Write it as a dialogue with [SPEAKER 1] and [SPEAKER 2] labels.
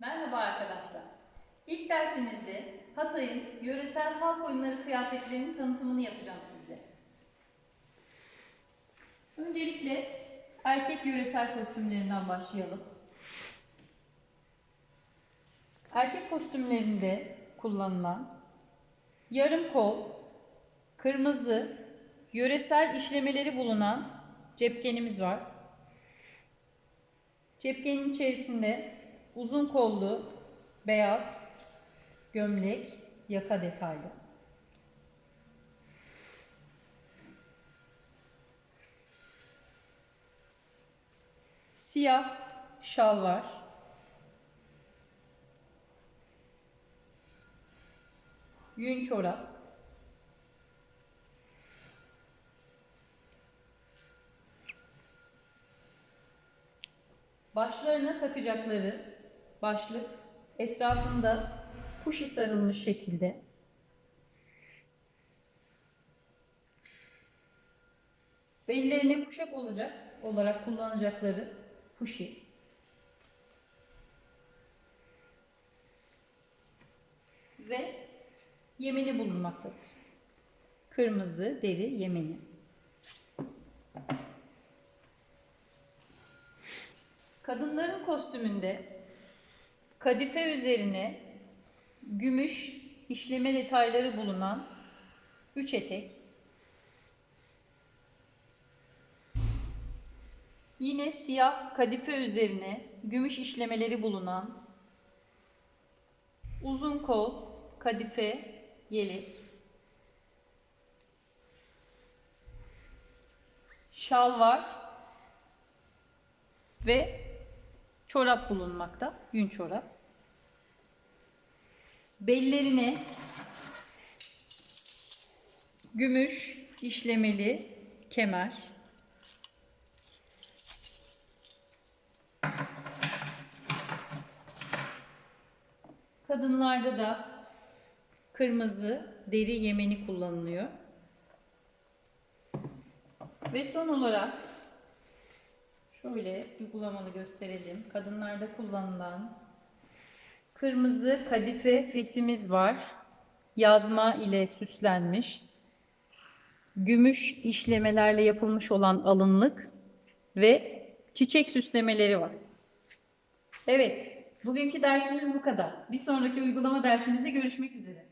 [SPEAKER 1] Merhaba arkadaşlar. İlk dersimizde Hatay'ın yöresel halk oyunları kıyafetlerinin tanıtımını yapacağım sizlere. Öncelikle erkek yöresel kostümlerinden başlayalım. Erkek kostümlerinde kullanılan yarım kol, kırmızı, yöresel işlemeleri bulunan cepkenimiz var. Cepkenin içerisinde uzun kollu, beyaz, gömlek, yaka detaylı. Siyah şal var. Yün çorap. Başlarına takacakları başlık etrafında puşi sarılmış şekilde. Bellerine kuşak olacak olarak kullanacakları puşi. Ve yemeni bulunmaktadır. Kırmızı deri yemeni. Kadınların kostümünde kadife üzerine gümüş işleme detayları bulunan üç etek. Yine siyah kadife üzerine gümüş işlemeleri bulunan uzun kol kadife yelek. Şal var ve çorap bulunmakta. Yün çorap. Bellerine gümüş işlemeli kemer. Kadınlarda da kırmızı deri yemeni kullanılıyor. Ve son olarak Şöyle uygulamalı gösterelim. Kadınlarda kullanılan kırmızı kadife fesimiz var. Yazma ile süslenmiş. Gümüş işlemelerle yapılmış olan alınlık ve çiçek süslemeleri var. Evet, bugünkü dersimiz bu kadar. Bir sonraki uygulama dersimizde görüşmek üzere.